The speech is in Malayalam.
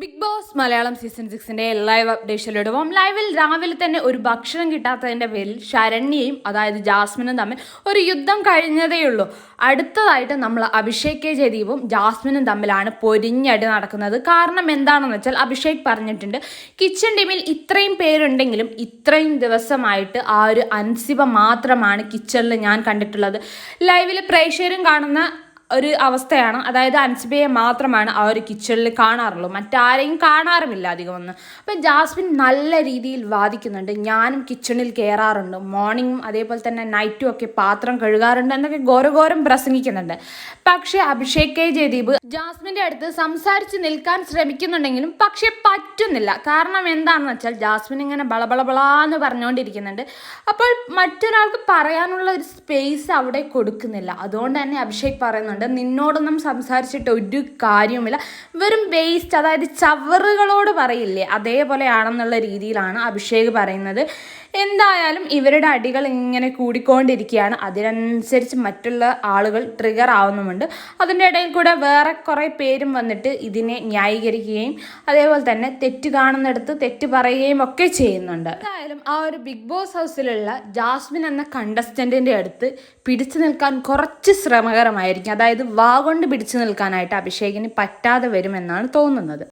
ബിഗ് ബോസ് മലയാളം സീസൺ സിക്സിന്റെ ലൈവ് അപ്ഡേഷനിലൂടെ പോകാം ലൈവിൽ രാവിലെ തന്നെ ഒരു ഭക്ഷണം കിട്ടാത്തതിന്റെ പേരിൽ ശരണ്യയും അതായത് ജാസ്മിനും തമ്മിൽ ഒരു യുദ്ധം കഴിഞ്ഞതേ അടുത്തതായിട്ട് നമ്മൾ അഭിഷേക് കെ ജയദീപും ജാസ്മിനും തമ്മിലാണ് പൊരിഞ്ഞടി നടക്കുന്നത്. കാരണം എന്താണെന്ന് വെച്ചാൽ അഭിഷേക് പറഞ്ഞിട്ടുണ്ട് കിച്ചൺ ടീമിൽ ഇത്രയും പേരുണ്ടെങ്കിലും ഇത്രയും ദിവസമായിട്ട് ആ ഒരു അൻസിബ മാത്രമാണ് കിച്ചണിൽ ഞാൻ കണ്ടിട്ടുള്ളത്. ലൈവിൽ പ്രേക്ഷകരും കാണുന്ന ഒരു അവസ്ഥയാണ്. അതായത് അൻസിബയെ മാത്രമാണ് ആ ഒരു കിച്ചണിൽ കാണാറുള്ളൂ. മറ്റാരെയും കാണാറുമില്ല അധികം ഒന്ന്. അപ്പം ജാസ്മിൻ നല്ല രീതിയിൽ വാദിക്കുന്നുണ്ട്. ഞാനും കിച്ചണിൽ കയറാറുണ്ട് മോർണിംഗും അതേപോലെ തന്നെ നൈറ്റും ഒക്കെ പാത്രം കഴുകാറുണ്ട് എന്നൊക്കെ ഘോരഘോരം പ്രസംഗിക്കുന്നുണ്ട്. പക്ഷേ അഭിഷേക് കെ ജയദീപ് ജാസ്മിന്റെ അടുത്ത് സംസാരിച്ച് നിൽക്കാൻ ശ്രമിക്കുന്നുണ്ടെങ്കിലും പക്ഷേ പറ്റുന്നില്ല. കാരണം എന്താണെന്ന് വെച്ചാൽ ജാസ്മിൻ ഇങ്ങനെ ബളബളബളാന്ന് പറഞ്ഞുകൊണ്ടിരിക്കുന്നുണ്ട്. അപ്പോൾ മറ്റൊരാൾക്ക് പറയാനുള്ള ഒരു സ്പേസ് അവിടെ കൊടുക്കുന്നില്ല. അതുകൊണ്ട് തന്നെ അഭിഷേക് പറയുന്നുണ്ട് നിന്നോടൊന്നും സംസാരിച്ചിട്ട് ഒരു കാര്യവുമില്ല. വെറും വേസ്റ്റ് അതായത് ചവറുകളോട് പറയില്ലേ? അതേപോലെയാണെന്നുള്ള രീതിയിലാണ് അഭിഷേക് പറയുന്നത്. എന്തായാലും ഇവരുടെ അടികൾ ഇങ്ങനെ കൂടിക്കൊണ്ടിരിക്കുകയാണ്. അതിനനുസരിച്ച് മറ്റുള്ള ആളുകൾ ട്രിഗർ ആവുന്നുമുണ്ട്. അതിന്റെ ഇടയിൽ കൂടെ വേറെ കുറേ പേരും വന്നിട്ട് ഇതിനെ ന്യായീകരിക്കുകയും അതേപോലെ തന്നെ തെറ്റ് കാണുന്നിടത്ത് തെറ്റ് പറയുകയും ഒക്കെ ചെയ്യുന്നുണ്ട്. എന്തായാലും ആ ഒരു ബിഗ് ബോസ് ഹൗസിലുള്ള ജാസ്മിൻ എന്ന കണ്ടസ്റ്റന്റിന്റെ അടുത്ത് പിടിച്ചു നിൽക്കാൻ കുറച്ച് ശ്രമകരമായിരിക്കും. അതായത് വാ കൊണ്ട് പിടിച്ചു നിൽക്കാനായിട്ട് അഭിഷേകിന് പറ്റാതെ വരുമെന്നാണ് തോന്നുന്നത്.